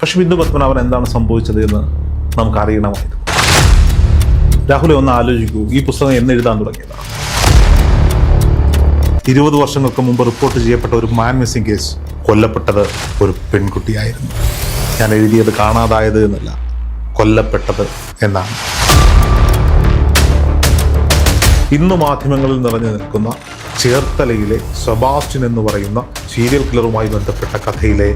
പക്ഷെ ബിന്ദു പത്മനാഭൻ എന്താണ് സംഭവിച്ചത് എന്ന് നമുക്കറിയണമായിരുന്നു. രാഹുലെ ഒന്ന് ആലോചിക്കൂ ഈ പുസ്തകം എന്ന് എഴുതാൻ തുടങ്ങിയതാണ്. ഇരുപത് വർഷങ്ങൾക്ക് മുമ്പ് റിപ്പോർട്ട് ചെയ്യപ്പെട്ട ഒരു മാൻ മിസ്സിംഗ് കേസ് കൊല്ലപ്പെട്ടത് ഒരു പെൺകുട്ടിയായിരുന്നു. ഞാൻ എഴുതിയത് കാണാതായത് എന്നല്ല കൊല്ലപ്പെട്ടത് എന്നാണ്. ഇന്ന് മാധ്യമങ്ങളിൽ നിറഞ്ഞു നിൽക്കുന്ന ചേർത്തലയിലെ സെബാസ്റ്റ്യൻ എന്ന് പറയുന്ന സീരിയൽ കില്ലറുമായി ബന്ധപ്പെട്ട കഥയിലെ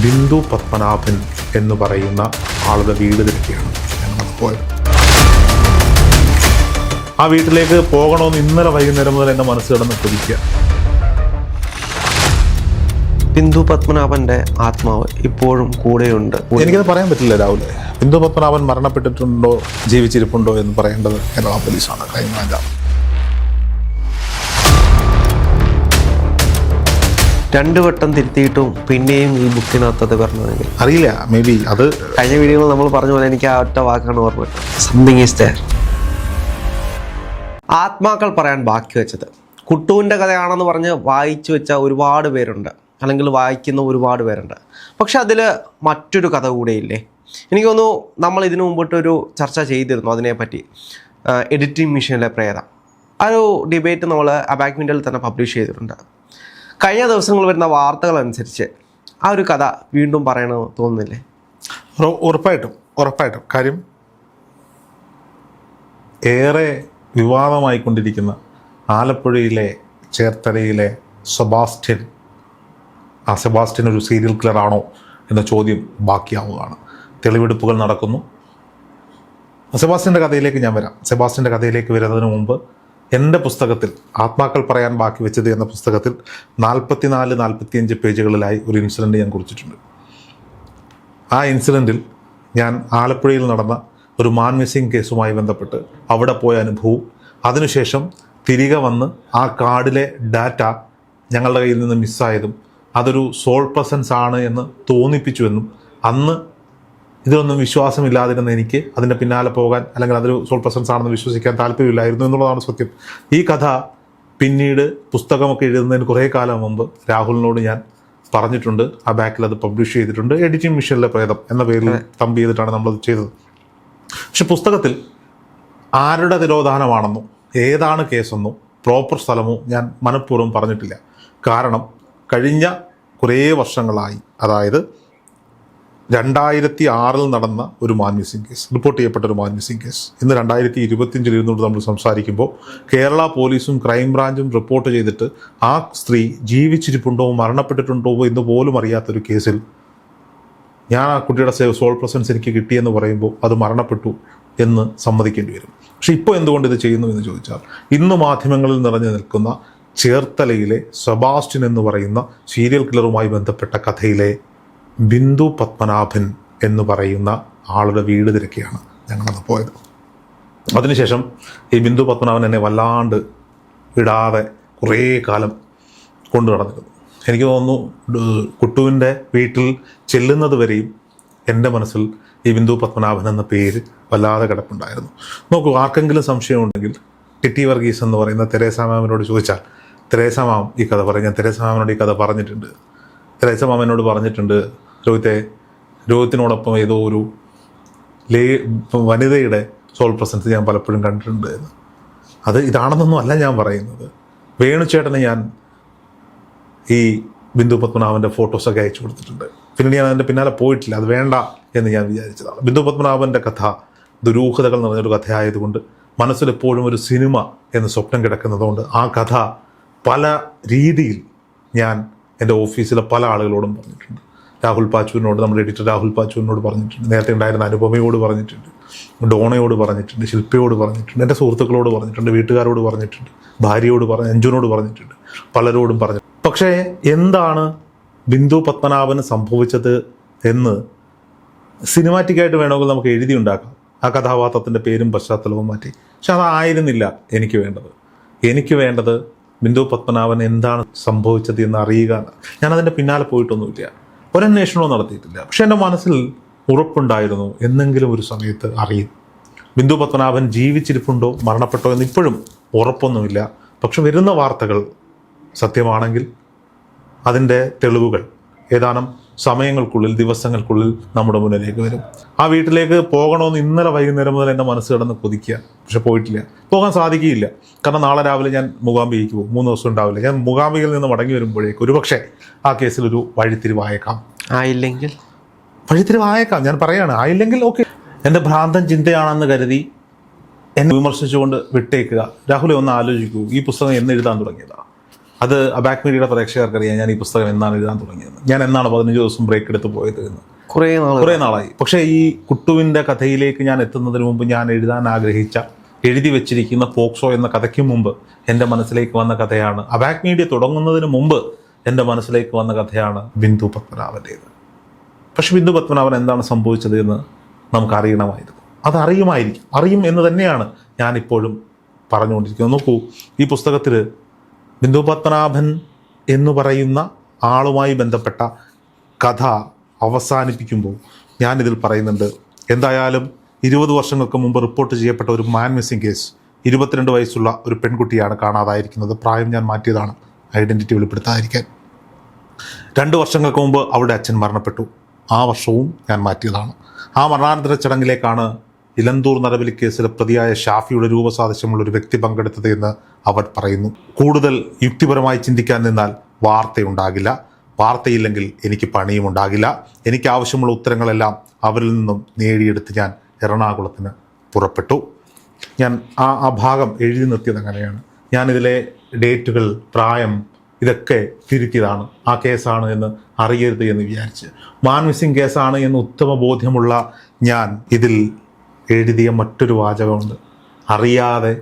ബിന്ദു പത്മനാഭൻ എന്ന് പറയുന്ന ആളുടെ വീട് തിരക്കിയാണ്. ഞങ്ങൾ പോയത് ആ വീട്ടിലേക്ക് പോകണമെന്ന് ഇന്നലെ വൈകുന്നേരം മുതൽ എന്റെ മനസ്സ് കിടന്ന് കൊതിക്കുക. ബിന്ദു പത്മനാഭന്റെ ആത്മാവ് ഇപ്പോഴും കൂടെയുണ്ട്. എനിക്കത് പറയാൻ പറ്റില്ല രാഹുലെ. ബിന്ദു പത്മനാഭൻ മരണപ്പെട്ടിട്ടുണ്ടോ ജീവിച്ചിരിപ്പുണ്ടോ എന്ന് പറയേണ്ടത് കേരള പോലീസാണ്. ക്രൈംബ്രാഞ്ചാണ് രണ്ടു വട്ടം തിരുത്തിയിട്ടും പിന്നെയും ഈ ബുക്കിനകത്ത് അത് പറഞ്ഞതെങ്കിൽ അറിയില്ല മേ ബി അത് കഴിഞ്ഞ വീഡിയോയിൽ നമ്മൾ പറഞ്ഞ പോലെ എനിക്ക് ആ ഒറ്റ വാക്കാണ് ഓർമ്മ സംതിങ് ഈസ് ദയർ ആത്മാക്കൾ പറയാൻ ബാക്കി വെച്ചത്. കുട്ടുവിന്റെ കഥയാണെന്ന് പറഞ്ഞ് വായിച്ചു വെച്ച ഒരുപാട് പേരുണ്ട്. അല്ലെങ്കിൽ വായിക്കുന്ന ഒരുപാട് പേരുണ്ട്. പക്ഷെ അതിൽ മറ്റൊരു കഥ കൂടെയില്ലേ? എനിക്ക് തോന്നുന്നു നമ്മൾ ഇതിനു മുമ്പിട്ടൊരു ചർച്ച ചെയ്തിരുന്നു അതിനെപ്പറ്റി. എഡിറ്റിംഗ് മെഷീനിലെ പ്രേതം. ആ ഒരു ഡിബേറ്റ് നമ്മൾ അബാക്മിന്റിൽ തന്നെ പബ്ലിഷ് ചെയ്തിട്ടുണ്ട്. കഴിഞ്ഞ ദിവസങ്ങൾ വരുന്ന വാർത്തകൾ അനുസരിച്ച് ആ ഒരു കഥ വീണ്ടും പറയണമെന്ന് തോന്നുന്നില്ലേ? ഉറ- ഉറപ്പായിട്ടും ഉറപ്പായിട്ടും. കാര്യം ഏറെ വിവാദമായിക്കൊണ്ടിരിക്കുന്ന ആലപ്പുഴയിലെ ചേർത്തലയിലെ സെബാസ്റ്റ്യൻ ആ സെബാസ്റ്റ്യൻ ഒരു സീരിയൽ കില്ലർ ആണോ എന്ന ചോദ്യം ബാക്കിയാവുകയാണ്. തെളിവെടുപ്പുകൾ നടക്കുന്നു. സെബാസ്റ്റ്യന്റെ കഥയിലേക്ക് ഞാൻ വരാം. സെബാസ്റ്റ്യന്റെ കഥയിലേക്ക് വരുന്നതിന് മുമ്പ് എന്റെ പുസ്തകത്തിൽ ആത്മാക്കൾ പറയാൻ ബാക്കി വെച്ചത് എന്ന പുസ്തകത്തിൽ നാൽപ്പത്തിനാല് നാൽപ്പത്തിയഞ്ച് പേജുകളിലായി ഒരു ഇൻസിഡന്റ് ഞാൻ കുറിച്ചിട്ടുണ്ട്. ആ ഇൻസിഡന്റിൽ ഞാൻ ആലപ്പുഴയിൽ നടന്ന ഒരു മാൻ മിസ്സിംഗ് കേസുമായി ബന്ധപ്പെട്ട് അവിടെ പോയ അനുഭവം അതിനുശേഷം തിരികെ വന്ന് ആ കാർഡിലെ ഡാറ്റ ഞങ്ങളുടെ കയ്യിൽ നിന്ന് മിസ്സായതും അതൊരു സോൾ പ്രസൻസ് ആണ് എന്ന് തോന്നിപ്പിച്ചുവെന്നും അന്ന് ഇതിലൊന്നും വിശ്വാസമില്ലാതിരുന്ന എനിക്ക് അതിന്റെ പിന്നാലെ പോകാൻ അല്ലെങ്കിൽ അതൊരു സോൾ പ്രസൻസ് ആണെന്ന് വിശ്വസിക്കാൻ താല്പര്യമില്ലായിരുന്നു എന്നുള്ളതാണ് സത്യം. ഈ കഥ പിന്നീട് പുസ്തകമൊക്കെ എഴുതുന്നതിന് കുറേ കാലം മുമ്പ് രാഹുലിനോട് ഞാൻ പറഞ്ഞിട്ടുണ്ട്. ആ ബാക്കിൽ അത് പബ്ലിഷ് ചെയ്തിട്ടുണ്ട്. എഡിറ്റിംഗ് മിഷനിലെ പ്രേതം എന്ന പേരിൽ തമ്പ് ചെയ്തിട്ടാണ് നമ്മളത് ചെയ്തത്. പക്ഷെ പുസ്തകത്തിൽ ആരുടെ തിരോധാനമാണെന്നോ ഏതാണ് കേസെന്നോ പ്രോപ്പർ സ്ഥലമോ ഞാൻ മനഃപൂർവം പറഞ്ഞിട്ടില്ല. കാരണം കഴിഞ്ഞ കുറേ വർഷങ്ങളായി അതായത് രണ്ടായിരത്തി ആറിൽ നടന്ന ഒരു മാൻ കേസ് റിപ്പോർട്ട് ചെയ്യപ്പെട്ട ഒരു മാൻ കേസ്. ഇന്ന് രണ്ടായിരത്തി ഇരുപത്തിയഞ്ചിൽ ഇരുന്നുകൊണ്ട് നമ്മൾ സംസാരിക്കുമ്പോൾ കേരള പോലീസും ക്രൈംബ്രാഞ്ചും റിപ്പോർട്ട് ചെയ്തിട്ട് ആ സ്ത്രീ ജീവിച്ചിരിപ്പുണ്ടോ മരണപ്പെട്ടിട്ടുണ്ടോ എന്ന് പോലും അറിയാത്തൊരു കേസിൽ ഞാൻ ആ കുട്ടിയുടെ സോൾ പ്രസൻസ് എനിക്ക് കിട്ടിയെന്ന് പറയുമ്പോൾ അത് മരണപ്പെട്ടു എന്ന് സമ്മതിക്കേണ്ടി വരും. പക്ഷെ ഇപ്പോൾ എന്തുകൊണ്ട് ഇത് ചെയ്യുന്നു എന്ന് ചോദിച്ചാൽ ഇന്ന് മാധ്യമങ്ങളിൽ നിറഞ്ഞു നിൽക്കുന്ന ചേർത്തലയിലെ സെബാസ്റ്റിൻ എന്ന് പറയുന്ന സീരിയൽ കില്ലറുമായി ബന്ധപ്പെട്ട കഥയിലെ ബിന്ദു പത്മനാഭൻ എന്ന് പറയുന്ന ആളുടെ വീട് തിരക്കിയാണ് ഞങ്ങളന്ന് പോയത്. അതിനുശേഷം ഈ ബിന്ദു പത്മനാഭൻ എന്നെ വല്ലാണ്ട് ഇടാതെ കുറേ കാലം കൊണ്ടു നടന്നിരുന്നു. എനിക്ക് തോന്നുന്നു കുട്ടുവിന്റെ വീട്ടിൽ ചെല്ലുന്നത് വരെയും എന്റെ മനസ്സിൽ ഈ ബിന്ദു പത്മനാഭൻ എന്ന പേര് വല്ലാതെ കിടപ്പുണ്ടായിരുന്നു. നോക്കൂ ആർക്കെങ്കിലും സംശയമുണ്ടെങ്കിൽ ടിറ്റി വർഗീസ് എന്ന് പറയുന്ന തെരേസ മാമിനോട് ചോദിച്ചാൽ തെരേസ മാം ഈ കഥ പറയും ഞാൻ തെരേസ മാമിനോട് ഈ കഥ പറഞ്ഞിട്ടുണ്ട്. തെരേസ മാം എന്നോട് പറഞ്ഞിട്ടുണ്ട്. രോഹിത്തെ രോഹിത്തിനോടൊപ്പം ഏതോ ഒരു ലേ വനിതയുടെ സോൾ പ്രസൻസ് ഞാൻ പലപ്പോഴും കണ്ടിട്ടുണ്ട് എന്ന്. അത് ഇതാണെന്നൊന്നും അല്ല ഞാൻ പറയുന്നത്. വേണുചേട്ടന് ഞാൻ ഈ ബിന്ദു പത്മനാഭന്റെ ഫോട്ടോസൊക്കെ അയച്ചു കൊടുത്തിട്ടുണ്ട്. പിന്നീട് ഞാൻ അതിന്റെ പിന്നാലെ പോയിട്ടില്ല. അത് വേണ്ട എന്ന് ഞാൻ വിചാരിച്ചതാണ്. ബിന്ദു പത്മനാഭന്റെ കഥ ദുരൂഹതകൾ നിറഞ്ഞൊരു കഥയായതുകൊണ്ട് മനസ്സിലെപ്പോഴും ഒരു സിനിമ എന്ന് സ്വപ്നം കിടക്കുന്നതുകൊണ്ട് ആ കഥ പല രീതിയിൽ ഞാൻ എന്റെ ഓഫീസിലെ പല ആളുകളോടും പറഞ്ഞിട്ടുണ്ട്. രാഹുൽ പാച്ചുവിനോട് നമ്മുടെ എഡിറ്റർ രാഹുൽ പാച്ചുവിനോട് പറഞ്ഞിട്ടുണ്ട്. നേരത്തെ ഉണ്ടായിരുന്ന അനുപമയോട് പറഞ്ഞിട്ടുണ്ട്. ഡോണയോട് പറഞ്ഞിട്ടുണ്ട്. ശില്പയോട് പറഞ്ഞിട്ടുണ്ട്. എന്റെ സുഹൃത്തുക്കളോട് പറഞ്ഞിട്ടുണ്ട്. വീട്ടുകാരോട് പറഞ്ഞിട്ടുണ്ട്. ഭാര്യയോട് പറഞ്ഞ അഞ്ജുനോട് പറഞ്ഞിട്ടുണ്ട്. പലരോടും പറഞ്ഞു പക്ഷേ എന്താണ് ബിന്ദു പത്മനാഭന് സംഭവിച്ചത് എന്ന് സിനിമാറ്റിക്കായിട്ട് വേണമെങ്കിൽ നമുക്ക് എഴുതി ഉണ്ടാക്കാം. ആ കഥാപാത്രത്തിന്റെ പേരും പശ്ചാത്തലവും മാറ്റി. പക്ഷെ അതായിരുന്നില്ല എനിക്ക് വേണ്ടത്. എനിക്ക് വേണ്ടത് ബിന്ദു പത്മനാഭൻ എന്താണ് സംഭവിച്ചത് എന്ന് അറിയുക. ഞാൻ ഞാനതിന്റെ പിന്നാലെ പോയിട്ടൊന്നുമില്ല. ഒരന്വേഷണവും നടത്തിയിട്ടില്ല. പക്ഷെ എന്റെ മനസ്സിൽ ഉറപ്പുണ്ടായിരുന്നു എന്നെങ്കിലും ഒരു സമയത്ത് അറിയും. ബിന്ദു പത്മനാഭൻ ജീവിച്ചിരിപ്പുണ്ടോ മരണപ്പെട്ടോ എന്ന് ഇപ്പോഴും ഉറപ്പൊന്നുമില്ല. പക്ഷെ വരുന്ന വാർത്തകൾ സത്യമാണെങ്കിൽ അതിന്റെ തെളിവുകൾ ഏതാനും സമയങ്ങൾക്കുള്ളിൽ ദിവസങ്ങൾക്കുള്ളിൽ നമ്മുടെ മുന്നിലേക്ക് വരും. ആ വീട്ടിലേക്ക് പോകണമെന്ന് ഇന്നലെ വൈകുന്നേരം മുതൽ എന്റെ മനസ്സ് കിടന്ന് കൊതിക്കുക. പക്ഷെ പോയിട്ടില്ല. പോകാൻ സാധിക്കുകയില്ല. കാരണം നാളെ രാവിലെ ഞാൻ മുഖാംബിയിലേക്ക് പോകും. മൂന്ന് ദിവസം ഉണ്ടാവില്ല. ഞാൻ മുഖാംബികയിൽ നിന്ന് മടങ്ങി വരുമ്പോഴേക്ക് ഒരുപക്ഷെ ആ കേസിൽ ഒരു വഴിത്തിരിവായേക്കാം ആയില്ലെങ്കിൽ? വഴിത്തിരിവായേക്കാം ഞാൻ പറയാണ് ആയില്ലെങ്കിൽ ഓക്കെ. എന്റെ ഭ്രാന്തൻ ചിന്തയാണെന്ന് കരുതി എന്നെ വിമർശിച്ചുകൊണ്ട് വിട്ടേക്കുക. രാഹുലെ ഒന്ന് ആലോചിക്കൂ. ഈ പുസ്തകം എന്ന് എഴുതാൻ തുടങ്ങിയതാണ് അത് അബാക് മീഡിയയുടെ പ്രേക്ഷകർക്കറിയാം. ഞാൻ ഈ പുസ്തകം എന്നാണ് എഴുതാൻ തുടങ്ങിയത്. ഞാൻ എന്നാണ് പതിനഞ്ച് ദിവസം ബ്രേക്ക് എടുത്ത് പോയത് എന്ന്. കുറേ നാൾ കുറേ നാളായി. പക്ഷേ ഈ കുട്ടുവിന്റെ കഥയിലേക്ക് ഞാൻ എത്തുന്നതിന് മുമ്പ് ഞാൻ എഴുതാൻ ആഗ്രഹിച്ച എഴുതി വെച്ചിരിക്കുന്ന പോക്സോ എന്ന കഥയ്ക്ക് മുമ്പ് എന്റെ മനസ്സിലേക്ക് വന്ന കഥയാണ്. അബാക് മീഡിയ തുടങ്ങുന്നതിന് മുമ്പ് എന്റെ മനസ്സിലേക്ക് വന്ന കഥയാണ് ബിന്ദു പത്മനാഭന്റേത്. പക്ഷെ ബിന്ദു പത്മനാഭൻ എന്താണ് സംഭവിച്ചത് എന്ന് നമുക്ക് അറിയണമായിരുന്നു അത് അറിയുമായിരിക്കും. അറിയും എന്ന് തന്നെയാണ് ഞാനിപ്പോഴും പറഞ്ഞുകൊണ്ടിരിക്കുന്നത്. നോക്കൂ ഈ പുസ്തകത്തിൽ ബിന്ദു പത്മനാഭൻ എന്ന് പറയുന്ന ആളുമായി ബന്ധപ്പെട്ട കഥ അവസാനിപ്പിക്കുമ്പോൾ ഞാനിതിൽ പറയുന്നുണ്ട്. എന്തായാലും ഇരുപത് വർഷങ്ങൾക്ക് മുമ്പ് റിപ്പോർട്ട് ചെയ്യപ്പെട്ട ഒരു മാൻ മിസ്സിംഗ് കേസ് ഇരുപത്തിരണ്ട് വയസ്സുള്ള ഒരു പെൺകുട്ടിയാണ് കാണാതായിരിക്കുന്നത്. പ്രായം ഞാൻ മാറ്റിയതാണ്. ഐഡന്റിറ്റി വെളിപ്പെടുത്താതിരിക്കാൻ. രണ്ട് വർഷങ്ങൾക്ക് മുമ്പ് അവിടെ അച്ഛൻ മരണപ്പെട്ടു. ആ വർഷവും ഞാൻ മാറ്റിയതാണ്. ആ മരണാനന്തര ചടങ്ങിലേക്കാണ് ഇലന്തൂർ നരബലി കേസിലെ പ്രതിയായ ഷാഫിയുടെ രൂപസാദൃശ്യമുള്ള ഒരു വ്യക്തി പങ്കെടുത്തത് എന്ന് അവർ പറയുന്നു. കൂടുതൽ യുക്തിപരമായി ചിന്തിക്കാൻ നിന്നാൽ വാർത്തയുണ്ടാകില്ല. വാർത്തയില്ലെങ്കിൽ എനിക്ക് പണിയും ഉണ്ടാകില്ല എനിക്ക് ആവശ്യമുള്ള ഉത്തരങ്ങളെല്ലാം അവരിൽ നിന്നും നേടിയെടുത്ത് ഞാൻ എറണാകുളത്തിന് പുറപ്പെട്ടു. ഞാൻ ആ ആ ഭാഗം എഴുതി നിർത്തിയത് അങ്ങനെയാണ്. ഞാനിതിലെ ഡേറ്റുകൾ പ്രായം ഇതൊക്കെ തിരുത്തിയതാണ്. ആ കേസാണ് എന്ന് അറിയരുത് എന്ന് വിചാരിച്ച്. മാൻവിസിംഗ് കേസാണ് എന്ന് ഉത്തമ ബോധ്യമുള്ള ഞാൻ ഇതിൽ എഴുതിയ മറ്റൊരു വാചകമുണ്ട്. അറിയാതെ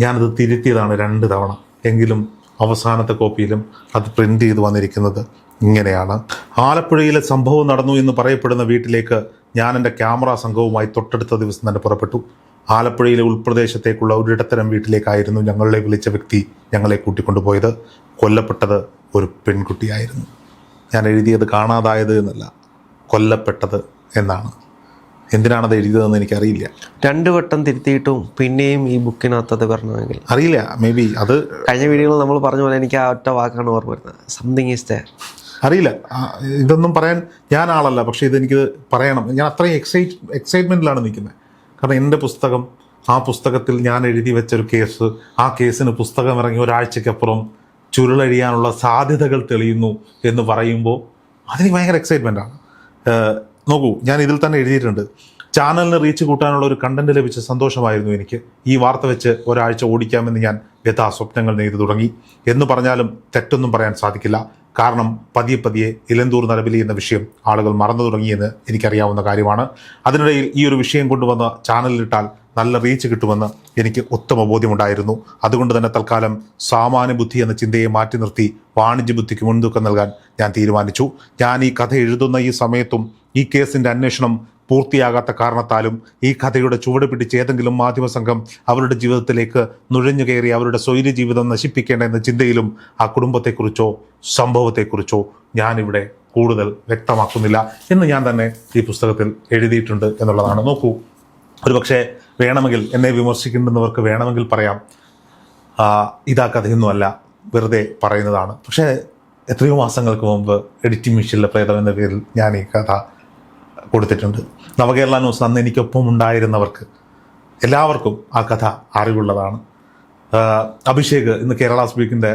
ഞാനത് തിരുത്തിയതാണ് രണ്ട് തവണ. എങ്കിലും അവസാനത്തെ കോപ്പിയിലും അത് പ്രിന്റ് ചെയ്ത് വന്നിരിക്കുന്നത് ഇങ്ങനെയാണ്. ആലപ്പുഴയിലെ സംഭവം നടന്നു എന്ന് പറയപ്പെടുന്ന വീട്ടിലേക്ക് ഞാൻ എന്റെ ക്യാമറ സംഘവുമായി തൊട്ടടുത്ത ദിവസം തന്നെ പുറപ്പെട്ടു. ആലപ്പുഴയിലെ ഉൾപ്രദേശത്തേക്കുള്ള ഒരു ഇടത്തരം വീട്ടിലേക്കായിരുന്നു ഞങ്ങളെ വിളിച്ച വ്യക്തി ഞങ്ങളെ കൂട്ടിക്കൊണ്ടുപോയത്. കൊല്ലപ്പെട്ടത് ഒരു പെൺകുട്ടിയായിരുന്നു. ഞാൻ എഴുതിയത് കാണാതായത് എന്നല്ല കൊല്ലപ്പെട്ടത് എന്നാണ്. എന്തിനാണത് എഴുതിയതെന്ന് എനിക്കറിയില്ല. രണ്ട് വട്ടം തിരുത്തിയിട്ടും പിന്നെയും ഈ ബുക്കിനകത്ത് അത് വരണമെങ്കിൽ. അറിയില്ല മേ ബി അത് കഴിഞ്ഞ വീഡിയോയിൽ നമ്മൾ പറഞ്ഞ പോലെ എനിക്ക് ആ ഒറ്റ വാക്കാണ് ഓർമ്മ വരുന്നത്. സംതിങ് ഈസ് അറിയില്ല. ഇതൊന്നും പറയാൻ ഞാൻ ആളല്ല പക്ഷേ ഇതെനിക്ക് പറയണം. ഞാൻ അത്രയും എക്സൈറ്റ് എക്സൈറ്റ്മെന്റിലാണ് നിൽക്കുന്നത്. കാരണം എന്റെ പുസ്തകം ആ പുസ്തകത്തിൽ ഞാൻ എഴുതി വെച്ചൊരു കേസ് ആ കേസിന് പുസ്തകം ഇറങ്ങി ഒരാഴ്ചക്കപ്പുറം ചുരുളഴിയാനുള്ള സാധ്യതകൾ തെളിയുന്നു എന്ന് പറയുമ്പോൾ അതിന് ഭയങ്കര എക്സൈറ്റ്മെന്റ് ആണ്. ഏഹ്, നോക്കൂ ഞാൻ ഇതിൽ തന്നെ എഴുതിയിട്ടുണ്ട്. ചാനലിന് റീച്ച് കൂട്ടാനുള്ള ഒരു കണ്ടന്റ് ലഭിച്ച സന്തോഷമായിരുന്നു എനിക്ക്. ഈ വാർത്ത വെച്ച് ഒരാഴ്ച ഓടിക്കാമെന്ന് ഞാൻ യഥാ സ്വപ്നങ്ങൾ നെയ്തു തുടങ്ങി. എന്ന് പറഞ്ഞാലും തെറ്റൊന്നും പറയാൻ സാധിക്കില്ല. കാരണം പതിയെ പതിയെ ഇലന്തൂർ നരബലി എന്ന വിഷയം ആളുകൾ മറന്നു തുടങ്ങിയെന്ന് എനിക്കറിയാവുന്ന കാര്യമാണ്. അതിനിടയിൽ ഈ ഒരു വിഷയം കൊണ്ടുവന്ന് ചാനലിലിട്ടാൽ നല്ല റീച്ച് കിട്ടുമെന്ന് എനിക്ക് ഉത്തമ ബോധ്യമുണ്ടായിരുന്നു. അതുകൊണ്ട് തന്നെ തൽക്കാലം സാമാന്യ ബുദ്ധി എന്ന ചിന്തയെ മാറ്റി നിർത്തി വാണിജ്യ ബുദ്ധിക്ക് മുൻതൂക്കം നൽകാൻ ഞാൻ തീരുമാനിച്ചു. ഞാൻ ഈ കഥ എഴുതുന്ന ഈ സമയത്തും ഈ കേസിന്റെ അന്വേഷണം പൂർത്തിയാകാത്ത കാരണത്താലും ഈ കഥയുടെ ചുവട് പിടിച്ച് ഏതെങ്കിലും മാധ്യമ സംഘം അവരുടെ ജീവിതത്തിലേക്ക് നുഴഞ്ഞു കയറി അവരുടെ സ്വൈര്യ ജീവിതം നശിപ്പിക്കേണ്ട എന്ന ചിന്തയിലും ആ കുടുംബത്തെക്കുറിച്ചോ സംഭവത്തെക്കുറിച്ചോ ഞാനിവിടെ കൂടുതൽ വ്യക്തമാക്കുന്നില്ല എന്ന് ഞാൻ തന്നെ ഈ പുസ്തകത്തിൽ എഴുതിയിട്ടുണ്ട് എന്നുള്ളതാണ്. നോക്കൂ ഒരുപക്ഷെ വേണമെങ്കിൽ എന്നെ വിമർശിക്കുന്നവർക്ക് വേണമെങ്കിൽ പറയാം ഇതാ കഥയൊന്നുമല്ല വെറുതെ പറയുന്നതാണ്. പക്ഷേ എത്രയോ മാസങ്ങൾക്ക് മുമ്പ് എഡിറ്റിംഗ് മെഷീനിലെ പ്രേതം എന്ന പേരിൽ ഞാൻ ഈ കഥ കൊടുത്തിട്ടുണ്ട്. നവകേരള ന്യൂസ് അന്ന് എനിക്കൊപ്പം ഉണ്ടായിരുന്നവർക്ക് എല്ലാവർക്കും ആ കഥ അറിവുള്ളതാണ്. അഭിഷേക് ഇന്ന് കേരള സ്പീക്കിന്റെ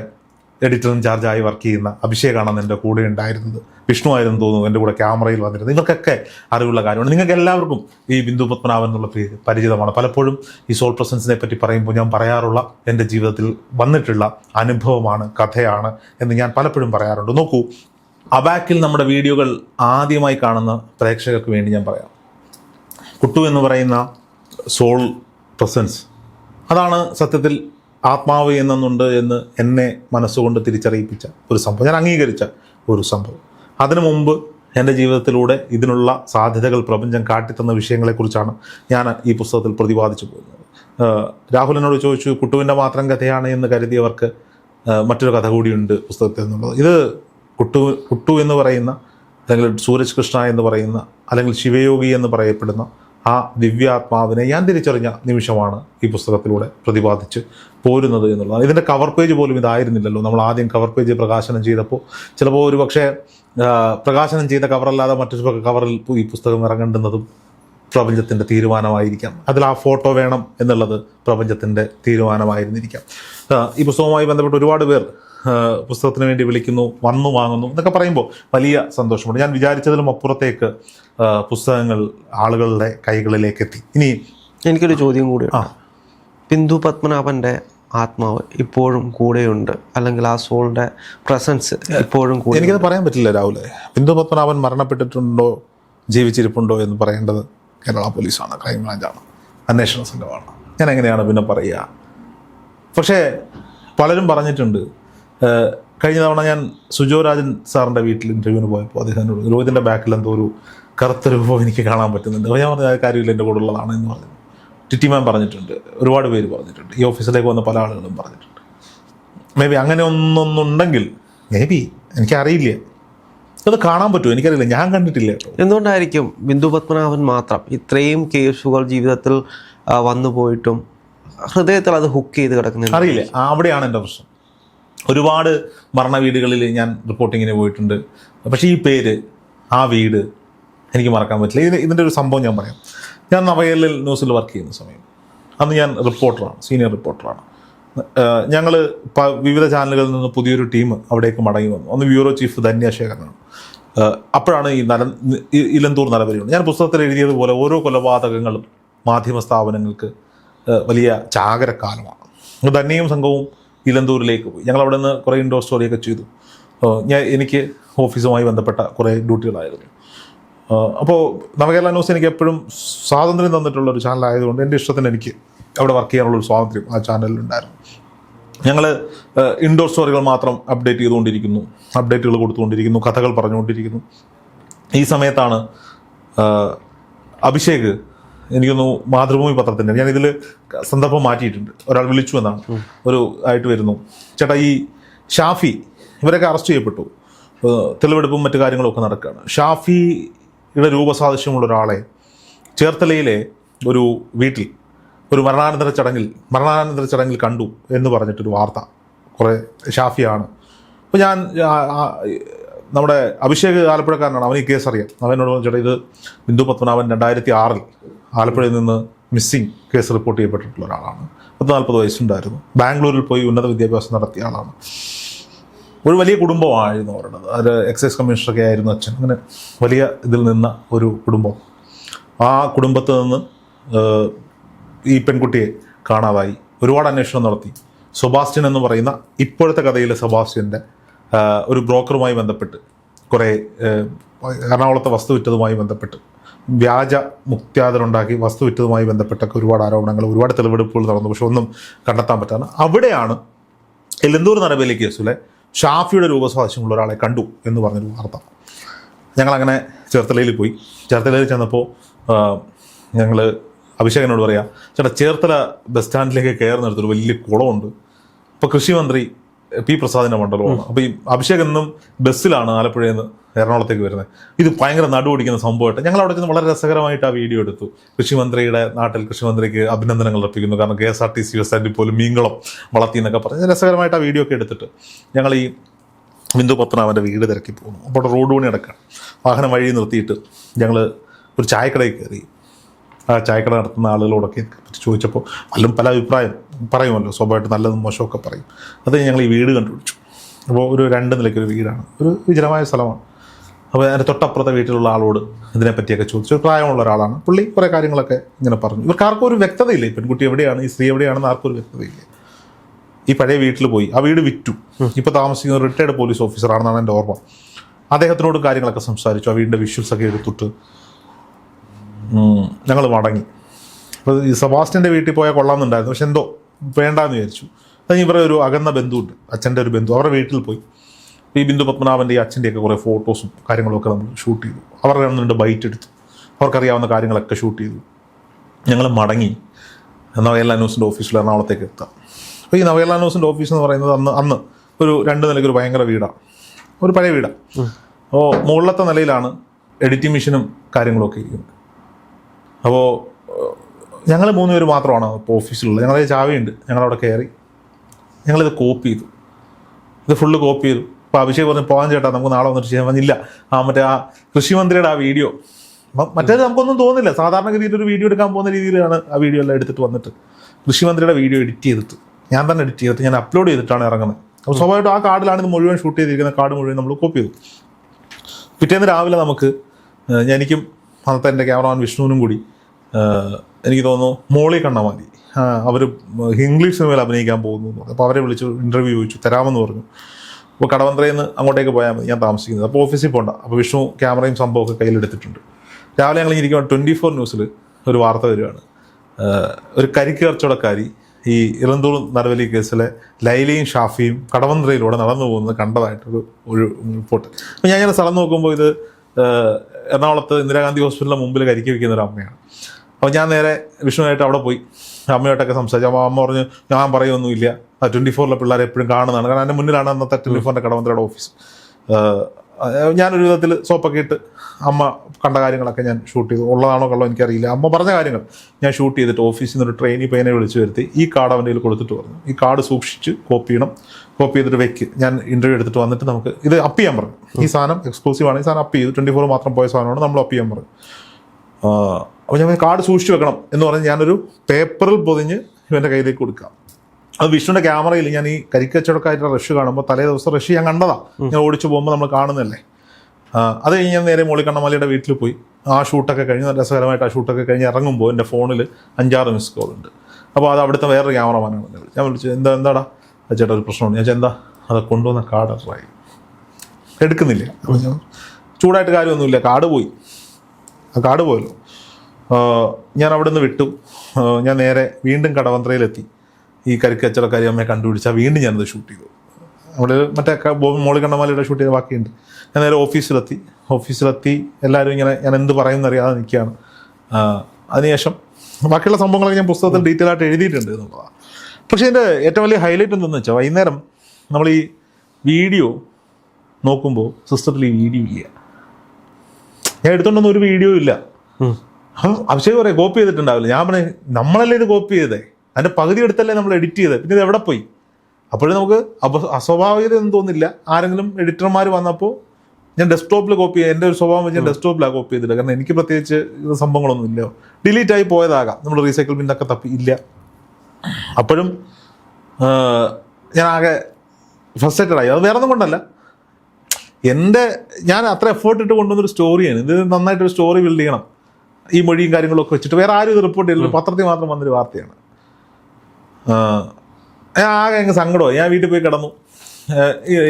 എഡിറ്റർ ഇൻചാർജായി വർക്ക് ചെയ്യുന്ന അഭിഷേകാണ് എന്റെ കൂടെ ഉണ്ടായിരുന്നത്. വിഷ്ണു ആയിരുന്നു തോന്നുന്നു എന്റെ കൂടെ ക്യാമറയിൽ വന്നിരുന്നത്. ഇവർക്കൊക്കെ അറിവുള്ള കാര്യമാണ്. നിങ്ങൾക്ക് എല്ലാവർക്കും ഈ ബിന്ദു പത്മനാഭൻ എന്നുള്ള പേര് പരിചിതമാണ്. പലപ്പോഴും ഈ സോൾ പ്രസൻസിനെ പറ്റി പറയുമ്പോൾ ഞാൻ പറയാറുള്ള എന്റെ ജീവിതത്തിൽ വന്നിട്ടുള്ള അനുഭവമാണ് കഥയാണ് എന്ന് ഞാൻ പലപ്പോഴും പറയാറുണ്ട്. നോക്കൂ അബാക്കിൽ നമ്മുടെ വീഡിയോകൾ ആദ്യമായി കാണുന്ന പ്രേക്ഷകർക്ക് വേണ്ടി ഞാൻ പറയാം. കുട്ടു എന്ന് പറയുന്ന സോൾ പ്രസൻസ്. അതാണ് സത്യത്തിൽ ആത്മാവ് എന്നുണ്ട് എന്ന് എന്നെ മനസ്സുകൊണ്ട് തിരിച്ചറിയിപ്പിച്ച ഒരു സംഭവം. ഞാൻ അംഗീകരിച്ച ഒരു സംഭവം. അതിനു മുമ്പ് എന്റെ ജീവിതത്തിലൂടെ ഇതിനുള്ള സാധ്യതകൾ പ്രപഞ്ചം കാട്ടിത്തന്ന വിഷയങ്ങളെക്കുറിച്ചാണ് ഞാൻ ഈ പുസ്തകത്തിൽ പ്രതിപാദിച്ചു പോകുന്നത്. രാഹുലിനോട് ചോദിച്ചു കുട്ടുവിന്റെ മാത്രം കഥയാണ് എന്ന് കരുതിയവർക്ക് മറ്റൊരു കഥ കൂടിയുണ്ട് പുസ്തകത്തിൽ എന്നുള്ളത്. ഇത് കുട്ടു കുട്ടു എന്ന് പറയുന്ന അല്ലെങ്കിൽ സൂരജ് കൃഷ്ണ എന്ന് പറയുന്ന അല്ലെങ്കിൽ ശിവയോഗി എന്ന് പറയപ്പെടുന്ന ആ ദിവ്യാത്മാവിനെ ഞാൻ തിരിച്ചറിഞ്ഞ നിമിഷമാണ് ഈ പുസ്തകത്തിലൂടെ പ്രതിപാദിച്ച് പോരുന്നത് എന്നുള്ളതാണ്. ഇതിന്റെ കവർ പേജ് പോലും ഇതായിരുന്നില്ലല്ലോ. നമ്മൾ ആദ്യം കവർ പേജ് പ്രകാശനം ചെയ്തപ്പോൾ ചിലപ്പോൾ ഒരു പക്ഷേ പ്രകാശനം ചെയ്ത കവറല്ലാതെ മറ്റൊരു കവറിൽ ഈ പുസ്തകം ഇറങ്ങേണ്ടുന്നതും പ്രപഞ്ചത്തിന്റെ തീരുമാനമായിരിക്കാം. അതിൽ ആ ഫോട്ടോ വേണം എന്നുള്ളത് പ്രപഞ്ചത്തിന്റെ തീരുമാനമായിരുന്നിരിക്കാം. ഈ പുസ്തകവുമായി ബന്ധപ്പെട്ട് ഒരുപാട് പേർ പുസ്തകത്തിന് വേണ്ടി വിളിക്കുന്നു വന്നു വാങ്ങുന്നു എന്നൊക്കെ പറയുമ്പോൾ വലിയ സന്തോഷമുണ്ട്. ഞാൻ വിചാരിച്ചതിലും അപ്പുറത്തേക്ക് പുസ്തകങ്ങൾ ആളുകളുടെ കൈകളിലേക്ക് എത്തി ഇനി എനിക്കൊരു ചോദ്യം കൂടി കൂടിയുണ്ട് ബിന്ദു പത്മനാഭന്റെ ആത്മാവ് ഇപ്പോഴും കൂടെയുണ്ട്. അല്ലെങ്കിൽ ആ സോളിന്റെ പ്രസൻസ് ഇപ്പോഴും കൂടെ എനിക്കത് പറയാൻ പറ്റില്ല രാഹുലെ. ബിന്ദു പത്മനാഭൻ മരണപ്പെട്ടിട്ടുണ്ടോ ജീവിച്ചിരിപ്പുണ്ടോ എന്ന് പറയേണ്ടത് കേരള പോലീസാണ് ക്രൈംബ്രാഞ്ചാണ് അന്വേഷണ സംഘമാണ്. ഞാൻ എങ്ങനെയാണ് പിന്നെ പറയുക? പക്ഷേ പലരും പറഞ്ഞിട്ടുണ്ട് കഴിഞ്ഞ തവണ ഞാൻ സുജോ രാജൻ സാറിന്റെ വീട്ടിൽ ഇന്റർവ്യൂവിന് പോയപ്പോൾ അദ്ദേഹം എന്നോട് രോഹിതിന്റെ ബാക്കിൽ എന്തോ ഒരു കറുത്ത രൂപം എനിക്ക് കാണാൻ പറ്റുന്നുണ്ട്. അപ്പോൾ ഞാൻ പറഞ്ഞ കാര്യമില്ല എന്റെ കൂടെ ഉള്ളതാണ് എന്ന് പറഞ്ഞു. ടിറ്റിമാൻ പറഞ്ഞിട്ടുണ്ട് ഒരുപാട് പേര് പറഞ്ഞിട്ടുണ്ട്. ഈ ഓഫീസിലേക്ക് വന്ന പല ആളുകളും പറഞ്ഞിട്ടുണ്ട്. മേ ബി അങ്ങനെ ഒന്നൊന്നുണ്ടെങ്കിൽ മേ ബി എനിക്കറിയില്ല. അത് കാണാൻ പറ്റുമോ? എനിക്കറിയില്ല. ഞാൻ കണ്ടിട്ടില്ല എന്തുകൊണ്ടായിരിക്കും ബിന്ദു പത്മനാഭൻ മാത്രം ഇത്രയും കേസുകൾ ജീവിതത്തിൽ വന്നു പോയിട്ടും ഹൃദയത്തിൽ അത് ഹുക്ക് ചെയ്ത് കിടക്കുന്നത്? അറിയില്ല. അവിടെയാണ് എന്റെ പ്രശ്നം. ഒരുപാട് മരണ വീടുകളിൽ ഞാൻ റിപ്പോർട്ടിങ്ങിന് പോയിട്ടുണ്ട്. പക്ഷേ ഈ പേര് ആ വീട് എനിക്ക് മറക്കാൻ പറ്റില്ല. ഇതിന് ഇതിന്റെ ഒരു സംഭവം ഞാൻ പറയാം. ഞാൻ നവയലിൽ ന്യൂസിൽ വർക്ക് ചെയ്യുന്ന സമയം. അന്ന് ഞാൻ റിപ്പോർട്ടറാണ് സീനിയർ റിപ്പോർട്ടറാണ്. ഞങ്ങൾ വിവിധ ചാനലുകളിൽ നിന്ന് പുതിയൊരു ടീം അവിടേക്ക് മടങ്ങി വന്നു. ഒന്ന് ബ്യൂറോ ചീഫ് ധന്യാശേഖരനാണ് അപ്പോഴാണ് ഈ നല ഇലന്തൂർ നരബലിയുണ്ട്. ഞാൻ പുസ്തകത്തിൽ എഴുതിയതുപോലെ ഓരോ കൊലപാതകങ്ങളും മാധ്യമ സ്ഥാപനങ്ങൾക്ക് വലിയ ചാകരക്കാലമാണ്. ധന്യയും സംഘവും ഇലന്തൂരിലേക്ക് പോയി. ഞങ്ങൾ അവിടെ നിന്ന് കുറേ ഇൻഡോർ സ്റ്റോറിയൊക്കെ ചെയ്തു. ഞാൻ എനിക്ക് ഓഫീസുമായി ബന്ധപ്പെട്ട കുറേ ഡ്യൂട്ടികളായിരുന്നു. അപ്പോൾ നവകേരള ന്യൂസ് എനിക്ക് എപ്പോഴും സ്വാതന്ത്ര്യം തന്നിട്ടുള്ള ഒരു ചാനലായതുകൊണ്ട് എന്റെ ഇഷ്ടത്തിന് എനിക്ക് അവിടെ വർക്ക് ചെയ്യാനുള്ള ഒരു സ്വാതന്ത്ര്യം ആ ചാനലിലുണ്ടായിരുന്നു ഞങ്ങൾ ഇൻഡോർ സ്റ്റോറികൾ മാത്രം അപ്ഡേറ്റ് ചെയ്തുകൊണ്ടിരിക്കുന്നു. അപ്ഡേറ്റുകൾ കൊടുത്തുകൊണ്ടിരിക്കുന്നു. കഥകൾ പറഞ്ഞുകൊണ്ടിരിക്കുന്നു. ഈ സമയത്താണ് അഭിഷേക് എനിക്കൊന്നു മാതൃഭൂമി പത്രത്തിന്റെ ഞാൻ ഇതിൽ സന്ദർഭം മാറ്റിയിട്ടുണ്ട്. ഒരാൾ വിളിച്ചു എന്നാണ്. ഒരു ആയിട്ട് വരുന്നു. ചേട്ടാ ഈ ഷാഫി ഇവരൊക്കെ അറസ്റ്റ് ചെയ്യപ്പെട്ടു. തെളിവെടുപ്പും മറ്റു കാര്യങ്ങളും ഒക്കെ നടക്കുകയാണ്. ഷാഫിയുടെ രൂപസാദൃശ്യമുള്ള ഒരാളെ ചേർത്തലയിലെ ഒരു വീട്ടിൽ ഒരു മരണാനന്തര ചടങ്ങിൽ മരണാനന്തര ചടങ്ങിൽ കണ്ടു എന്ന് പറഞ്ഞിട്ടൊരു വാർത്ത കുറേ ഷാഫിയാണ്. അപ്പോൾ ഞാൻ നമ്മുടെ അഭിഷേക് ആലപ്പുഴക്കാരനാണ്. അവന് ഈ കേസ് അറിയാം. അവനോട് ചേട്ടാ ഇത് ബിന്ദു പത്മനാഭൻ രണ്ടായിരത്തി ആറിൽ ആലപ്പുഴയിൽ നിന്ന് മിസ്സിംഗ് കേസ് റിപ്പോർട്ട് ചെയ്യപ്പെട്ടിട്ടുള്ള ഒരാളാണ്. പത്ത് നാൽപ്പത് വയസ്സുണ്ടായിരുന്നു. ബാംഗ്ലൂരിൽ പോയി ഉന്നത വിദ്യാഭ്യാസം നടത്തിയ ആളാണ്. ഒരു വലിയ കുടുംബമായിരുന്നു അവരുടേത് അത് എക്സൈസ് കമ്മീഷണറൊക്കെ ആയിരുന്നു അച്ഛൻ. അങ്ങനെ വലിയ ഇതിൽ നിന്ന ഒരു കുടുംബം. ആ കുടുംബത്തിൽ നിന്ന് ഈ പെൺകുട്ടിയെ കാണാതായി. ഒരുപാട് അന്വേഷണം നടത്തി. സെബാസ്റ്റ്യൻ എന്ന് പറയുന്ന ഇപ്പോഴത്തെ കഥയിലെ സെബാസ്റ്റ്യന്റെ ഒരു ബ്രോക്കറുമായി ബന്ധപ്പെട്ട് കുറേ എറണാകുളത്തെ വസ്തു വിറ്റതുമായി ബന്ധപ്പെട്ട് വ്യാജ മുക്തിയാദരുണ്ടാക്കി വസ്തു വിറ്റതുമായി ബന്ധപ്പെട്ടൊക്കെ ഒരുപാട് ആരോപണങ്ങൾ ഒരുപാട് തെളിവെടുപ്പുകൾ നടന്നു. പക്ഷെ ഒന്നും കണ്ടെത്താൻ പറ്റാണ് അവിടെയാണ് എലന്തൂർ നരബലി കേസിലെ ഷാഫിയുടെ രൂപസാദൃശ്യമുള്ള ഒരാളെ കണ്ടു എന്ന് പറഞ്ഞൊരു വാർത്ത. ഞങ്ങളങ്ങനെ ചേർത്തലയിൽ പോയി. ചേർത്തലയിൽ ചെന്നപ്പോൾ ഞങ്ങൾ അഭിഷേകനോട് പറയാം ചേട്ടാ ചേർത്തല ബസ് സ്റ്റാൻഡിലേക്ക് കയറുന്നിടത്തൊരു വലിയ കുളമുണ്ട്. അപ്പോൾ കൃഷിമന്ത്രി പി പ്രസാദിന്റെ മണ്ഡലമാണ്. അപ്പൊ ഈ അഭിഷേക് എന്നും ബസ്സിലാണ് ആലപ്പുഴയിൽ നിന്ന് എറണാകുളത്തേക്ക് വരുന്നത്. ഇത് ഭയങ്കര നടുപിടിക്കുന്ന സംഭവമായിട്ട് ഞങ്ങൾ അവിടെ ചെന്ന് വളരെ രസകരമായിട്ട് ആ വീഡിയോ എടുത്തു. കൃഷിമന്ത്രിയുടെ നാട്ടിൽ കൃഷിമന്ത്രിക്ക് അഭിനന്ദനങ്ങൾ അർപ്പിക്കുന്നു. കാരണം K S R T C bus സ്റ്റാൻഡിൽ പോലും മീൻകുളം വളർത്തി എന്നൊക്കെ പറഞ്ഞ് രസകരമായിട്ട് ആ വീഡിയോ ഒക്കെ എടുത്തിട്ട് ഞങ്ങൾ ഈ ബിന്ദു പത്മനാഭന്റെ വീട് തിരക്കി പോകുന്നു. അപ്പോൾ റോഡ് പണി അടക്കാണ് വാഹനം വഴി നിർത്തിയിട്ട് ഞങ്ങൾ ഒരു ചായക്കടയിൽ കയറി. ആ ചായക്കട നടത്തുന്ന ആളുകളോടൊക്കെ ചോദിച്ചപ്പോൾ പലരും പല അഭിപ്രായം. പറയുമല്ലോ സ്വാഭാവികമായിട്ട് നല്ലതും മോശമൊക്കെ പറയും. അത് ഞങ്ങൾ ഈ വീട് കണ്ടുപിടിച്ചു. അപ്പോൾ ഒരു രണ്ട് നിലയ്ക്കൊരു വീടാണ്. ഒരു വിജനമായ സ്ഥലമാണ്. അപ്പോൾ അതിന്റെ തൊട്ടപ്പുറത്തെ വീട്ടിലുള്ള ആളോട് ഇതിനെപ്പറ്റിയൊക്കെ ചോദിച്ചു. പ്രായമുള്ള ഒരാളാണ്. പുള്ളി കുറേ കാര്യങ്ങളൊക്കെ ഇങ്ങനെ പറഞ്ഞു. ഇവർക്ക് ആർക്കും ഒരു വ്യക്തതയില്ല. ഈ പെൺകുട്ടി എവിടെയാണ്? ഈ സ്ത്രീ എവിടെയാണെന്ന് ആർക്കും ഒരു വ്യക്തതയില്ല. ഈ പഴയ വീട്ടിൽ പോയി. ആ വീട് വിറ്റു. ഇപ്പോൾ താമസിക്കുന്ന റിട്ടയർഡ് പോലീസ് ഓഫീസറാണെന്നാണ് എന്റെ ഓർമ്മ. അദ്ദേഹത്തിനോട് കാര്യങ്ങളൊക്കെ സംസാരിച്ചു. ആ വീടിന്റെ വിഷ്വൽസ് ഒക്കെ എടുത്തിട്ട് ഞങ്ങൾ മടങ്ങി. അപ്പോൾ ഈ സബാസ്റ്റിന്റെ വീട്ടിൽ പോയാൽ കൊള്ളാമെന്നുണ്ടായിരുന്നു. പക്ഷെ എന്തോ വേണ്ടാന്ന് വിചാരിച്ചു. അതിന് ഇവരുടെ ഒരു അകന്ന ബന്ധുവുണ്ട്. അച്ഛന്റെ ഒരു ബന്ധു. അവരുടെ വീട്ടിൽ പോയി. ഈ ബിന്ദു പത്മനാഭന്റെ ഈ അച്ഛന്റെയൊക്കെ കുറേ ഫോട്ടോസും കാര്യങ്ങളൊക്കെ നമ്മൾ ഷൂട്ട് ചെയ്തു. അവരുടെ രണ്ട് ബൈറ്റ് എടുത്തു. അവർക്കറിയാവുന്ന കാര്യങ്ങളൊക്കെ ഷൂട്ട് ചെയ്തു. ഞങ്ങൾ മടങ്ങി. നവയല്ല ന്യൂസിന്റെ ഓഫീസിൽ എറണാകുളത്തേക്ക് എത്താം. അപ്പോൾ ഈ നവയല്ല ന്യൂസിന്റെ ഓഫീസ് എന്ന് പറയുന്നത് അന്ന് അന്ന് ഒരു രണ്ട് നിലയ്ക്ക് ഒരു ഭയങ്കര വീടാണ് ഒരു പഴയ വീടാണ് അപ്പോൾ മുകളിലത്തെ നിലയിലാണ് എഡിറ്റിംഗ് മെഷീനും കാര്യങ്ങളൊക്കെ ഇരിക്കുന്നത്. അപ്പോൾ ഞങ്ങൾ മൂന്ന് പേര് മാത്രമാണ് ഇപ്പോൾ ഓഫീസിലുള്ളത്. ഞങ്ങളെ ചാവിയുണ്ട്. ഞങ്ങളവിടെ കയറി. ഞങ്ങളിത് കോപ്പി ചെയ്തു. ഇത് ഫുള്ള് കോപ്പി ചെയ്തു. അപ്പോൾ അഭിഷേക് പറഞ്ഞു പോകാൻ ചേട്ടാ നമുക്ക് നാളെ വന്നിട്ട് ചെയ്യാൻ പറഞ്ഞില്ല. ആ മറ്റേ ആ കൃഷിമന്ത്രിയുടെ ആ വീഡിയോ. മറ്റേത് നമുക്കൊന്നും തോന്നില്ല. സാധാരണഗതിയിൽ ഒരു വീഡിയോ എടുക്കാൻ പോകുന്ന രീതിയിലാണ് ആ വീഡിയോ എല്ലാം എടുത്തിട്ട് വന്നിട്ട്. കൃഷിമന്ത്രിയുടെ വീഡിയോ എഡിറ്റ് ചെയ്തിട്ട്. ഞാൻ തന്നെ എഡിറ്റ് ചെയ്തിട്ട്. ഞാൻ അപ്ലോഡ് ചെയ്തിട്ടാണ് ഇറങ്ങുന്നത്. അപ്പോൾ സ്വാഭാവികമായിട്ടും ആ കാർഡിലാണ് ഇത് മുഴുവൻ ഷൂട്ട് ചെയ്തിരിക്കുന്ന കാർഡ് മുഴുവൻ നമ്മൾ കോപ്പി ചെയ്തു. പിറ്റേന്ന് രാവിലെ നമുക്ക് എനിക്കും അന്നത്തെ എന്റെ ക്യാമറമാൻ വിഷ്ണുവിനും കൂടി എനിക്ക് തോന്നുന്നു മോളി കണ്ണമാതി അവർ ഇംഗ്ലീഷ് സിനിമയിൽ അഭിനയിക്കാൻ പോകുന്നു എന്ന്. അപ്പോൾ അവരെ വിളിച്ചു ഇന്റർവ്യൂ ചോദിച്ചു തരാമെന്ന് പറഞ്ഞു. അപ്പോൾ കടവന്ത്രയിൽ നിന്ന് അങ്ങോട്ടേക്ക് പോയാൽ മതി ഞാൻ താമസിക്കുന്നത്. അപ്പോൾ ഓഫീസിൽ പോകണ്ട അപ്പോൾ വിഷ്ണു ക്യാമറയും സംഭവമൊക്കെ കയ്യിലെടുത്തിട്ടുണ്ട്. രാവിലെ ഞങ്ങൾ ഇരിക്കുമ്പോൾ ട്വന്റി ഫോർ ന്യൂസിൽ ഒരു വാർത്ത വരികയാണ്. ഒരു കരിക്ക് കച്ചവടക്കാരി ഈ ഇറന്തൂർ നരവലി കേസിലെ ലൈലയും ഷാഫിയും കടവന്ത്രയിലൂടെ നടന്നു പോകുന്നത് കണ്ടതായിട്ടൊരു ഒരു റിപ്പോർട്ട്. അപ്പോൾ ഞാൻ ഇങ്ങനെ സ്ഥലം നോക്കുമ്പോൾ ഇത് എറണാകുളത്ത് ഇന്ദിരാഗാന്ധി ഹോസ്പിറ്റലിന്റെ മുമ്പിൽ കരിക്ക് വയ്ക്കുന്ന ഒരു അമ്മയാണ്. അപ്പോൾ ഞാൻ നേരെ വിഷ്ണുവായിട്ട് അവിടെ പോയി. അമ്മയോട്ടൊക്കെ സംസാരിച്ചു. അപ്പോൾ അമ്മ പറഞ്ഞു ഞാൻ പറയുമൊന്നുമില്ല ആ ട്വന്റി ഫോറിലെ പിള്ളേരെ എപ്പോഴും കാണുന്നതാണ്. കാരണം എന്റെ മുന്നിലാണ് അന്നത്തെ ട്വന്റി ഫോറിന്റെ കടവന്ത്രയുടെ ഓഫീസ് ഞാനൊരു വിധത്തിൽ സോപ്പൊക്കെ ഇട്ട് അമ്മ കണ്ട കാര്യങ്ങളൊക്കെ ഞാൻ ഷൂട്ട് ചെയ്തു. ഉള്ളതാണോ കള്ളോ എനിക്കറിയില്ല. അമ്മ പറഞ്ഞ കാര്യങ്ങൾ ഞാൻ ഷൂട്ട് ചെയ്തിട്ട് ഓഫീസിൽ നിന്ന് ഒരു ട്രെയിനിൽ പയ്യനെ വിളിച്ചു വരുത്തി ഈ കാർഡ് അവന്റെ കയ്യിൽ കൊടുത്തിട്ട് പറഞ്ഞു. ഈ കാർഡ് സൂക്ഷിച്ച് കോപ്പി ചെയ്യണം കോപ്പി ചെയ്തിട്ട് വെക്ക്. ഞാൻ ഇന്റർവ്യൂ എടുത്തിട്ട് വന്നിട്ട് നമുക്ക് ഇത് അപ്പ് ചെയ്യാൻ പറഞ്ഞു. ഈ സാധനം എക്സ്ക്ലൂസീവ് ആണ്. ഈ സാധനം അപ്പ് ചെയ്തു. ട്വന്റി ഫോർ മാത്രം പോയ സാധനമാണ് നമ്മൾ അപ്പ് ചെയ്യാൻ പറഞ്ഞു. അപ്പോൾ ഞാൻ കാർഡ് സൂക്ഷിച്ചു വെക്കണം എന്ന് പറഞ്ഞ് ഞാനൊരു പേപ്പറിൽ പൊതിഞ്ഞ് ഇവന്റെ കയ്യിലേക്ക് കൊടുക്കാം. അത് വിഷ്ണുവിന്റെ ക്യാമറയിൽ ഞാൻ ഈ കരിക്കച്ചവടക്കായിട്ട് റഷ് കാണുമ്പോൾ തലേ ദിവസം റഷ് ഞാൻ കണ്ടതാ. ഞാൻ ഓടിച്ചു പോകുമ്പോൾ നമ്മൾ കാണുന്നല്ലേ അത് കഴിഞ്ഞ് ഞാൻ നേരെ മോളിക്കണ്ണമാലിയുടെ വീട്ടിൽ പോയി. ആ ഷൂട്ടൊക്കെ കഴിഞ്ഞ് നല്ല രസകരമായിട്ട് ആ ഷൂട്ടൊക്കെ കഴിഞ്ഞ് ഇറങ്ങുമ്പോൾ എന്റെ ഫോണിൽ അഞ്ചാറ് മിസ് കോൾ ഉണ്ട്. അപ്പോൾ അത് അവിടുത്തെ വേറൊരു ക്യാമറമാനാണ് ഞാൻ വിളിച്ചു എന്താ എന്താടാ? ചേട്ടാ ഒരു പ്രശ്നമുണ്ട്. ഞാൻ എന്താ? അത് കൊണ്ടുവന്ന കാർഡ് ട്രൈ എടുക്കുന്നില്ല. അപ്പോൾ ഞാൻ ചൂടായിട്ട് കാര്യമൊന്നുമില്ല കാർഡ് പോയി. ആ കാർഡ് പോയല്ലോ. ഞാൻ അവിടെ നിന്ന് വിട്ടു ഞാൻ നേരെ വീണ്ടും കടവന്ത്രയിലെത്തി. ഈ കരിക്കച്ചടക്കാരി അമ്മയെ കണ്ടുപിടിച്ചാൽ വീണ്ടും ഞാനത് ഷൂട്ട് ചെയ്തു. അവിടെ മറ്റേ മോളി കണ്ണമാലയുടെ ഷൂട്ട് ചെയ്ത ബാക്കിയുണ്ട്. ഞാൻ നേരെ ഓഫീസിലെത്തി. ഓഫീസിലെത്തി. എല്ലാവരും ഇങ്ങനെ ഞാൻ എന്ത് പറയുമെന്നറിയാതെ നിൽക്കുകയാണ്. അതിനുശേഷം ബാക്കിയുള്ള സംഭവങ്ങളൊക്കെ ഞാൻ പുസ്തകത്തിൽ ഡീറ്റെയിൽ ആയിട്ട് എഴുതിയിട്ടുണ്ട് എന്നുള്ളതാണ്. പക്ഷേ എന്റെ ഏറ്റവും വലിയ ഹൈലൈറ്റ് എന്തെന്ന് വെച്ചാൽ വൈകുന്നേരം നമ്മൾ ഈ വീഡിയോ നോക്കുമ്പോൾ സിസ്റ്റത്തിൽ ഈ വീഡിയോ ഇല്ല. ഞാൻ എടുത്തോണ്ടൊന്നും ഒരു വീഡിയോ ഇല്ല. അപ്പം അഭിഷേക് പറയാം കോപ്പി ചെയ്തിട്ടുണ്ടാവില്ല. ഞാൻ പറഞ്ഞു നമ്മളല്ലേ ഇത് കോപ്പി ചെയ്തേ? അതിന്റെ പകുതി എടുത്തല്ലേ നമ്മൾ എഡിറ്റ് ചെയ്തത് പിന്നെ ഇത് എവിടെ പോയി? അപ്പോഴും നമുക്ക് അപ അസ്വാഭാവികത ഒന്നും തോന്നില്ല. ആരെങ്കിലും എഡിറ്റർമാർ വന്നപ്പോൾ ഞാൻ ഡെസ്ക്ടോപ്പിൽ കോപ്പി ചെയ്യാം എന്റെ ഒരു സ്വഭാവം വെച്ച് ഞാൻ ഡെസ്ക്ടോപ്പിലാണ് കോപ്പി ചെയ്തില്ല. കാരണം എനിക്ക് പ്രത്യേകിച്ച് ഇത് സംഭവങ്ങളൊന്നും ഇല്ല. ഡിലീറ്റ് ആയി പോയതാകാം. നമ്മൾ റീസൈക്കിൾ ബിന്നൊക്കെ തപ്പി ഇല്ല. അപ്പോഴും ഞാൻ ആകെ ഫ്രസ്ട്രേറ്റഡ് ആയി. അത് വേറെ ഒന്നും കൊണ്ടല്ല. എന്റെ ഞാൻ അത്ര എഫേർട്ട് ഇട്ട് കൊണ്ടുവന്നൊരു സ്റ്റോറിയാണ് ഇത് നന്നായിട്ടൊരു സ്റ്റോറി ബിൽഡ് ചെയ്യണം. ഈ മൊഴിയും കാര്യങ്ങളൊക്കെ വെച്ചിട്ട് വേറെ ആരും ഇത് റിപ്പോർട്ട് ചെയ്തില്ല. പത്രത്തിൽ മാത്രം വന്നൊരു വാർത്തയാണ്. ഞാൻ ആകെ എനിക്ക് സങ്കടമായി. ഞാൻ വീട്ടിൽ പോയി കിടന്നു.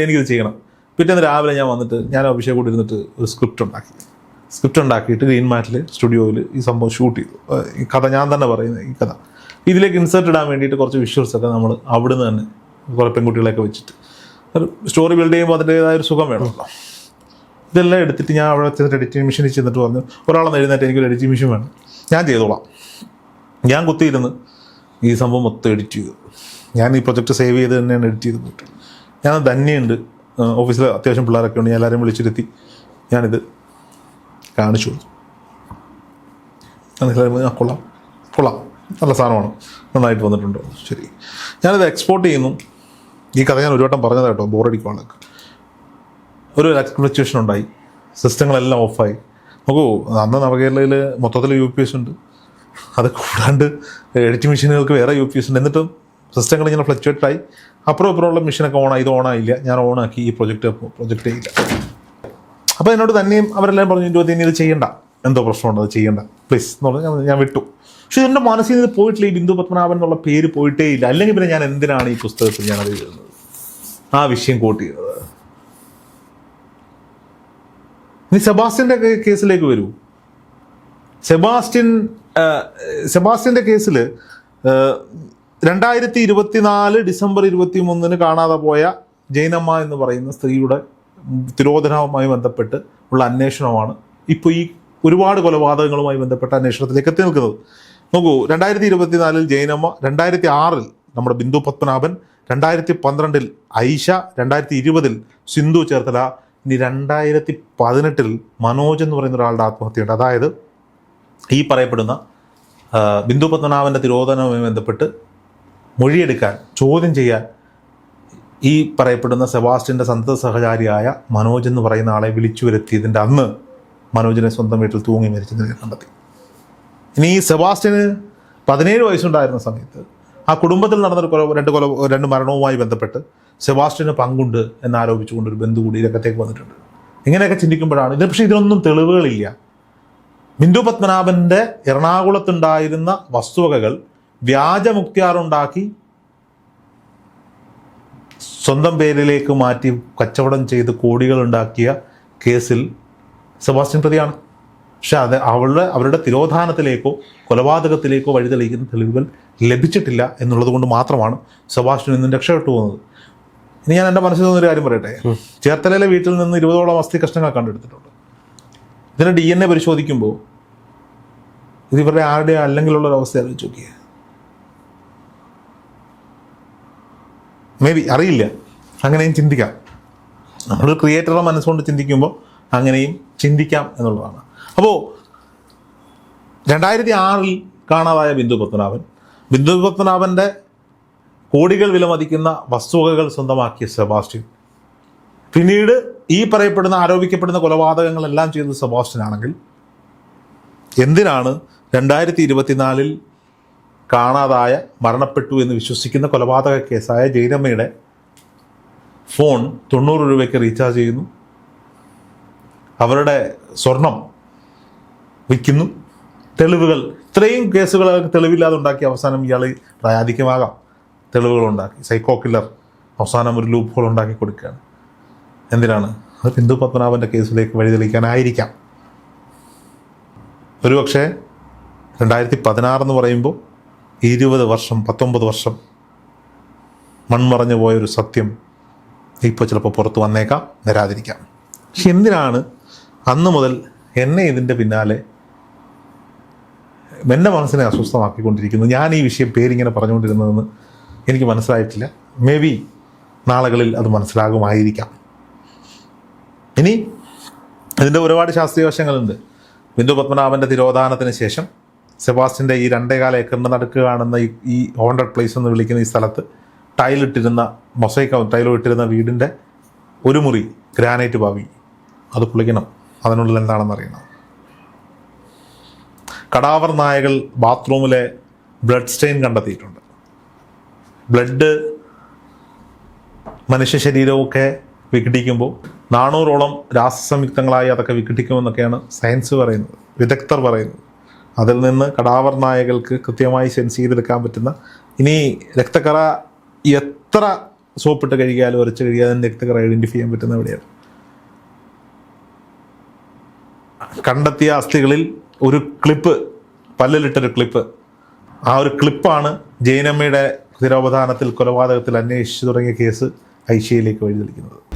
എനിക്കിത് ചെയ്യണം. പിറ്റേന്ന് രാവിലെ ഞാൻ വന്നിട്ട് ഞാൻ അഭിഷേക് കൂടി ഇരുന്നിട്ട് ഒരു സ്ക്രിപ്റ്റ് ഉണ്ടാക്കി. സ്ക്രിപ്റ്റ് ഉണ്ടാക്കിയിട്ട് ഗ്രീൻ മാറ്റിൽ സ്റ്റുഡിയോയിൽ ഈ സംഭവം ഷൂട്ട് ചെയ്തു. ഈ കഥ ഞാൻ തന്നെ പറയുന്നത് ഈ കഥ. ഇതിലേക്ക് ഇൻസേർട്ട് ഇടാൻ വേണ്ടിയിട്ട് കുറച്ച് വിഷ്വൽസ് ഒക്കെ നമ്മൾ അവിടുന്ന് തന്നെ കുറേ പെൺകുട്ടികളെയൊക്കെ വെച്ചിട്ട്. ഒരു സ്റ്റോറി ബിൽഡ് ചെയ്യുമ്പോൾ അതിന്റെതായ ഒരു സുഖം വേണമല്ലോ. ഇതെല്ലാം എടുത്തിട്ട് ഞാൻ അവിടെ ചെന്നിട്ട് എഡിറ്റിംഗ് മെഷീനിൽ ചെന്നിട്ട് പറഞ്ഞു ഒരാളെന്ന് എഴുന്നേറ്റ് എനിക്കൊരു എഡിറ്റിംഗ് മെഷീൻ വേണം. ഞാൻ ചെയ്തോളാം. ഞാൻ കുത്തിയിരുന്ന് ഈ സംഭവം മൊത്തം എഡിറ്റ് ചെയ്തു. ഞാൻ ഈ പ്രൊജക്റ്റ് സേവ് ചെയ്ത് തന്നെയാണ് എഡിറ്റ് ചെയ്ത് പോയിട്ട് ഞാൻ ധന്യുണ്ട് ഓഫീസിൽ അത്യാവശ്യം പിള്ളേരൊക്കെ ഉണ്ട്. ഞാൻ എല്ലാവരെയും വിളിച്ചിരുത്തി ഞാനിത് കാണിച്ചു കൊടുത്തു. ഞാൻ എല്ലാവരും പറഞ്ഞു, "ആ, കൊള്ളാം. കൊള്ളാം. നല്ല സാധനമാണ്. നന്നായിട്ട് വന്നിട്ടുണ്ടോ? ശരി. ഞാനിത് എക്സ്പോർട്ട് ചെയ്യുന്നു. ഈ കഥ ഞാൻ ഒരു വട്ടം പറഞ്ഞതായിട്ടോ ബോറടിക്കുവാണൊക്കെ ഒരു ഫ്ലക്ച്വേഷൻ ഉണ്ടായി. സിസ്റ്റങ്ങളെല്ലാം ഓഫായി നോക്കൂ അന്ന് നവകേരളയിൽ മൊത്തത്തിൽ യു പി എസ് ഉണ്ട്. അത് കൂടാണ്ട് എഡിറ്റിംഗ് മെഷീനുകൾക്ക് വേറെ യു പി എസ് ഉണ്ട്. എന്നിട്ടും സിസ്റ്റങ്ങൾ ഇങ്ങനെ ഫ്ലക്ച്വേറ്റ് ആയി. അപ്പുറം ഇപ്പുറമുള്ള മെഷീനൊക്കെ ഓണായി ഇത് ഓണായില്ല ഞാൻ ഓണാക്കി ഈ പ്രൊജക്റ്റ് പ്രൊജക്റ്റ് ചെയ്യില്ല. അപ്പോൾ എന്നോട് തന്നെയും അവരെല്ലാം പറഞ്ഞു ഇരുപത്തി ഇനി ഇത് ചെയ്യണ്ട. എന്തോ പ്രശ്നമുണ്ട് അത് ചെയ്യണ്ട. പ്ലീസ് എന്ന് പറഞ്ഞാൽ ഞാൻ- വിട്ടു. പക്ഷേ എന്റെ മനസ്സിൽ നിന്ന് പോയിട്ടില്ല. ഈ ബിന്ദു പത്മനാഭൻ എന്നുള്ള പേര് പോയിട്ടേ ഇല്ല. അല്ലെങ്കിൽ പിന്നെ ഞാൻ എന്തിനാണ് ഈ പുസ്തകത്തിൽ ഞാനത് എഴുതുന്നത്? ആ വിഷയം കോട്ട് ചെയ്തത്. ഇനി സെബാസ്റ്റ്യന്റെ കേസിലേക്ക് വരൂ. സെബാസ്റ്റ്യൻ സെബാസ്റ്റ്യന്റെ കേസിൽ രണ്ടായിരത്തി ഇരുപത്തിനാല് ഡിസംബർ ഇരുപത്തി മൂന്നിന് കാണാതെ പോയ ജൈനമ്മ എന്ന് പറയുന്ന സ്ത്രീയുടെ തിരോധനവുമായി ബന്ധപ്പെട്ട് ഉള്ള അന്വേഷണമാണ് ഇപ്പോൾ ഈ ഒരുപാട് കൊലപാതകങ്ങളുമായി ബന്ധപ്പെട്ട അന്വേഷണത്തിലേക്ക് എത്തി നിൽക്കുന്നത്. നോക്കൂ രണ്ടായിരത്തി ഇരുപത്തിനാലിൽ ജൈനമ്മ രണ്ടായിരത്തി ആറിൽ നമ്മുടെ ബിന്ദു പത്മനാഭൻ രണ്ടായിരത്തി പന്ത്രണ്ടിൽ ഐഷ രണ്ടായിരത്തി ഇരുപതിൽ സിന്ധു ചേർത്തല ഇനി രണ്ടായിരത്തി പതിനെട്ടിൽ മനോജ് എന്ന് പറയുന്ന ഒരാളുടെ ആത്മഹത്യയുണ്ട്. അതായത് ഈ പറയപ്പെടുന്ന ബിന്ദു പത്മനാഭന്റെ തിരോധനവുമായി ബന്ധപ്പെട്ട് മൊഴിയെടുക്കാൻ ചോദ്യം ചെയ്യാൻ ഈ പറയപ്പെടുന്ന സെബാസ്റ്റ്യന്റെ സന്തത സഹചാരിയായ മനോജ് എന്ന് പറയുന്ന ആളെ വിളിച്ചു വരുത്തിയതിന്റെ അന്ന് മനോജിനെ സ്വന്തം വീട്ടിൽ തൂങ്ങി മരിച്ച നിലയിൽ കണ്ടെത്തി. ഇനി ഈ സെബാസ്റ്റ്യന് പതിനേഴ് വയസ്സുണ്ടായിരുന്ന സമയത്ത് ആ കുടുംബത്തിൽ നടന്നൊരു കൊല രണ്ട് കൊല രണ്ട് മരണവുമായി ബന്ധപ്പെട്ട് സെബാസ്റ്റ്യന് പങ്കുണ്ട് എന്നാരോപിച്ചുകൊണ്ട് ഒരു ബന്ധു കൂടി രംഗത്തേക്ക് വന്നിട്ടുണ്ട്. ഇങ്ങനെയൊക്കെ ചിന്തിക്കുമ്പോഴാണ് ഇത്. പക്ഷേ ഇതിനൊന്നും തെളിവുകളില്ല. ബിന്ദു പത്മനാഭന്റെ എറണാകുളത്തുണ്ടായിരുന്ന വസ്തുവകകൾ വ്യാജമുക്തിയാറുണ്ടാക്കി സ്വന്തം പേരിലേക്ക് മാറ്റി കച്ചവടം ചെയ്ത് കോടികൾ ഉണ്ടാക്കിയ കേസിൽ സെബാസ്റ്റ്യൻ പ്രതിയാണ്. പക്ഷെ അത് അവളുടെ അവരുടെ തിരോധാനത്തിലേക്കോ കൊലപാതകത്തിലേക്കോ വഴിതെളിയിക്കുന്ന തെളിവുകൾ ലഭിച്ചിട്ടില്ല എന്നുള്ളത് കൊണ്ട് മാത്രമാണ് സെബാസ്റ്റ്യൻ ഇന്നും രക്ഷപ്പെട്ടു പോകുന്നത്. ഇനി ഞാൻ എന്റെ മനസ്സിൽ നിന്നൊരു കാര്യം പറയട്ടെ? ചേർത്തലയിലെ വീട്ടിൽ നിന്ന് ഇരുപതോളം അസ്ഥി കഷ്ണങ്ങൾ കണ്ടെടുത്തിട്ടുണ്ട്. ഇതിന് ഡി എൻ എ പരിശോധിക്കുമ്പോൾ ഇത് ഇവരുടെ ആരുടെ അല്ലെങ്കിലുള്ള ഒരു അവസ്ഥ ആലോചിച്ച് നോക്കിയേ മേ ബി അറിയില്ല. അങ്ങനെയും ചിന്തിക്കാം. നമ്മൾ ക്രിയേറ്ററുടെ മനസ്സുകൊണ്ട് ചിന്തിക്കുമ്പോൾ അങ്ങനെയും ചിന്തിക്കാം എന്നുള്ളതാണ്. അപ്പോൾ രണ്ടായിരത്തി ആറിൽ കാണാതായ ബിന്ദു പത്മനാഭൻ. ബിന്ദു പത്മനാഭന്റെ കോടികൾ വിലമതിക്കുന്ന വസ്തുവകകൾ സ്വന്തമാക്കിയ സെബാസ്റ്റ്യൻ. പിന്നീട് ഈ പറയപ്പെടുന്ന ആരോപിക്കപ്പെടുന്ന കൊലപാതകങ്ങളെല്ലാം ചെയ്തത് സെബാസ്റ്റ്യൻ ആണെങ്കിൽ എന്തിനാണ് രണ്ടായിരത്തി ഇരുപത്തിനാലിൽ കാണാതായ മരണപ്പെട്ടു എന്ന് വിശ്വസിക്കുന്ന കൊലപാതക കേസായ ജയരമ്മയുടെ ഫോൺ തൊണ്ണൂറ് രൂപയ്ക്ക് റീചാർജ് ചെയ്യുന്നു. അവരുടെ സ്വർണം വിൽക്കുന്നു. തെളിവുകൾ ഇത്രയും കേസുകൾ തെളിവില്ലാതെ ഉണ്ടാക്കി അവസാനം ഇയാൾ പ്രായാധിക്യമാകാം. തെളിവുകൾ ഉണ്ടാക്കി സൈക്കോ കില്ലർ അവസാനം ഒരു ലൂപ്പ് ഉണ്ടാക്കി കൊടുക്കുകയാണ്. എന്തിനാണ്? അത് ബിന്ദു പത്മനാഭന്റെ കേസിലേക്ക് വഴിതെളിക്കാനായിരിക്കാം. ഒരുപക്ഷെ രണ്ടായിരത്തി പതിനാറെന്ന് പറയുമ്പോൾ ഇരുപത് വർഷം പത്തൊമ്പത് വർഷം മൺമറഞ്ഞു പോയൊരു സത്യം ഇപ്പോൾ ചിലപ്പോൾ പുറത്ത് വന്നേക്കാം വരാതിരിക്കാം. പക്ഷെ എന്തിനാണ് അന്ന് മുതൽ എന്നെ ഇതിന്റെ പിന്നാലെ എന്റെ മനസ്സിനെ അസ്വസ്ഥമാക്കിക്കൊണ്ടിരിക്കുന്നു? ഞാൻ ഈ വിഷയം പേരിങ്ങനെ പറഞ്ഞുകൊണ്ടിരുന്നതെന്ന് എനിക്ക് മനസ്സിലായിട്ടില്ല. മേ ബി നാളുകളിൽ അത് മനസ്സിലാകുമായിരിക്കാം. ഇനി ഇതിന്റെ ഒരുപാട് ശാസ്ത്രീയ വശങ്ങളുണ്ട്. ബിന്ദു പത്മനാഭന്റെ തിരോധാനത്തിന് ശേഷം സെബാസ്റ്റിന്റെ ഈ രണ്ടേകാല ഏക്കറിന്റെ നടുക്ക് കാണുന്ന ഈ ഹോണ്ടഡ് പ്ലേസ് എന്ന് വിളിക്കുന്ന ഈ സ്ഥലത്ത് ടൈലിട്ടിരുന്ന മൊസൈക്ക ടൈലിട്ടിരുന്ന വീടിന്റെ ഒരു മുറി ഗ്രാനൈറ്റ് ഭാവി അത് പൊളിക്കണം. അതിനുള്ളിൽ എന്താണെന്ന് അറിയണം. കടാവർ നായകൾ ബാത്റൂമിലെ ബ്ലഡ് സ്റ്റെയിൻ കണ്ടെത്തിയിട്ടുണ്ട്. ബ്ലഡ് മനുഷ്യ ശരീരമൊക്കെ വിഘടിക്കുമ്പോൾ നാനൂറോളം രാസസംയുക്തങ്ങളായി അതൊക്കെ വിഘടിക്കുമെന്നൊക്കെയാണ് സയൻസ് പറയുന്നത് വിദഗ്ധർ പറയുന്നത്. അതിൽ നിന്ന് കടാവർ നായകൾക്ക് കൃത്യമായി സെൻസ് ചെയ്തെടുക്കാൻ പറ്റുന്ന ഇനി രക്തക്കറ എത്ര സോപ്പിട്ട് കഴുകിയാലും ഉരച്ച് കഴുകിയാലും രക്തക്കറ ഐഡന്റിഫൈ ചെയ്യാൻ പറ്റുന്ന എവിടെയാണ്? കണ്ടെത്തിയ അസ്ഥികളിൽ ഒരു ക്ലിപ്പ് പല്ലിലിട്ടൊരു ക്ലിപ്പ്. ആ ഒരു ക്ലിപ്പാണ് ജൈനമ്മയുടെ തിരോപധാനത്തിൽ കൊലപാതകത്തിൽ അന്വേഷിച്ചു തുടങ്ങിയ കേസ് ഐശ്വയിലേക്ക് വഴിതെളിക്കുന്നത്.